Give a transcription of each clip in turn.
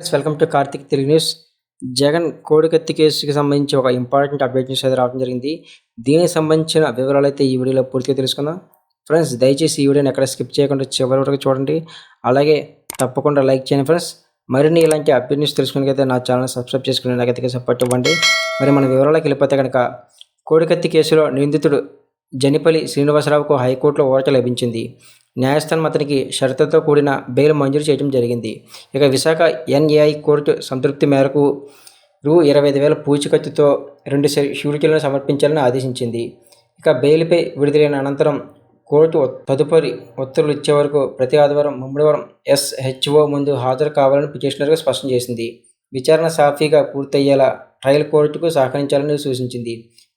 Welcome to Karthik Telugu news Jagan కోడికత్తి కేసుకి సంబంధించి ఒక ఇంపార్టెంట్ అప్డేట్ న్యూస్ అయితే రావడం జరిగింది. దీనికి సంబంధించిన వివరాలు అయితే ఈ వీడియోలో పూర్తిగా తెలుసుకుందాం. ఫ్రెండ్స్ దయచేసి ఈ వీడియోని ఎక్కడ స్కిప్ చేయకుండా చివరి వరకు చూడండి. అలాగే తప్పకుండా లైక్ చేయండి ఫ్రెండ్స్ మరిన్ని ఇలాంటి అప్డేట్ న్యూస్ తెలుసుకునేకైతే నా ఛానల్ సబ్స్క్రైబ్ చేసుకుని నాకైతే సపోర్ట్ ఇవ్వండి. మరి మన వివరాలకు వెళ్ళిపోతే కనుక కోడికత్తి కేసులో నిందితుడు జనిపల్లి శ్రీనివాసరావుకు హైకోర్టులో ఓట లభించింది. న్యాయస్థానం అతనికి షరతుతో కూడిన బెయిల్ మంజూరు చేయడం జరిగింది. ఇక విశాఖ ఎన్ఏఐ కోర్టు సంతృప్తి మేరకు రూ. ఇరవై ఐదు వేల పూచికత్తుతో రెండు షూరిటీలను సమర్పించాలని ఆదేశించింది. ఇక బెయిల్పై విడుదలైన అనంతరం కోర్టు తదుపరి ఉత్తర్వులు ఇచ్చే వరకు ప్రతి ఆదివారం మంగళవారం ఎస్హెచ్ఓ ముందు హాజరు కావాలని పిటిషనర్గా స్పష్టం చేసింది. విచారణ సాఫీగా పూర్తయ్యేలా ట్రయల్ కోర్టుకు సహకరించాలని సూచించింది.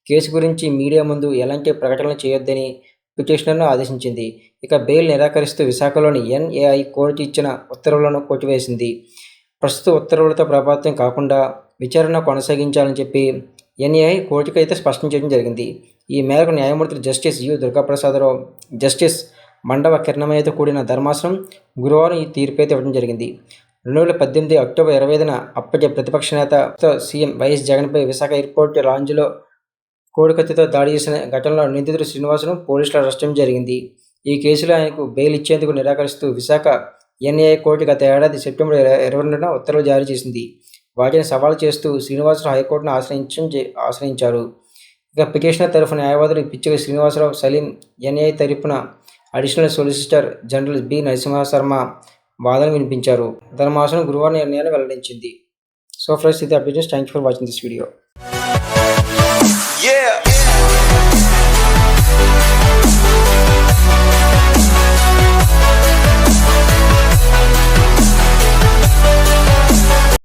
కేసు గురించి మీడియా ముందు ఎలాంటి ప్రకటనలు చేయొద్దని పిటిషనర్ను ఆదేశించింది. ఇక బెయిల్ నిరాకరిస్తూ విశాఖలోని ఎన్ఏఐ కోర్టు ఇచ్చిన ఉత్తర్వులను కొట్టివేసింది. ప్రస్తుత ఉత్తర్వులతో ప్రభావితం కాకుండా విచారణ కొనసాగించాలని చెప్పి ఎన్ఏఐ కోర్టుకు అయితే స్పష్టం చేయడం జరిగింది. ఈ మేరకు న్యాయమూర్తులు justice U Durgaprasadarao justice Mandava కిరణమయ్యతో కూడిన ధర్మాసనం గురువారం ఈ తీర్పు అయితే ఇవ్వడం జరిగింది. రెండు వేల పద్దెనిమిది అక్టోబర్ ఇరవై ఐదున అప్పటి ప్రతిపక్ష నేత సీఎం వైఎస్ జగన్పై విశాఖ ఎయిర్పోర్ట్ లాంజ్లో కోడికత్తితో దాడి చేసిన ఘటనలో నిందితుడు శ్రీనివాసును పోలీసులు అరెస్ట్ చేయడం జరిగింది. ఈ కేసులో ఆయనకు బెయిల్ ఇచ్చేందుకు నిరాకరిస్తూ విశాఖ ఎన్ఐఏ కోర్టు గత ఏడాది సెప్టెంబర్ ఇరవై రెండున ఉత్తర్వులు జారీ చేసింది. వాటిని సవాల్ చేస్తూ శ్రీనివాసరావు హైకోర్టును ఆశ్రయించం ఆశ్రయించారు. ఇక పిటిషనర్ తరఫు న్యాయవాదులు పిచ్చిక శ్రీనివాసరావు సలీం ఎన్ఐఏ తరపున additional solicitor general B. Narasimha Sharma వాదన వినిపించారు ధర్మాసనం గురువారం నిర్ణయాన్ని వెల్లడించింది. సో ఫ్రెండ్స్ ఇది update thank you for watching this video.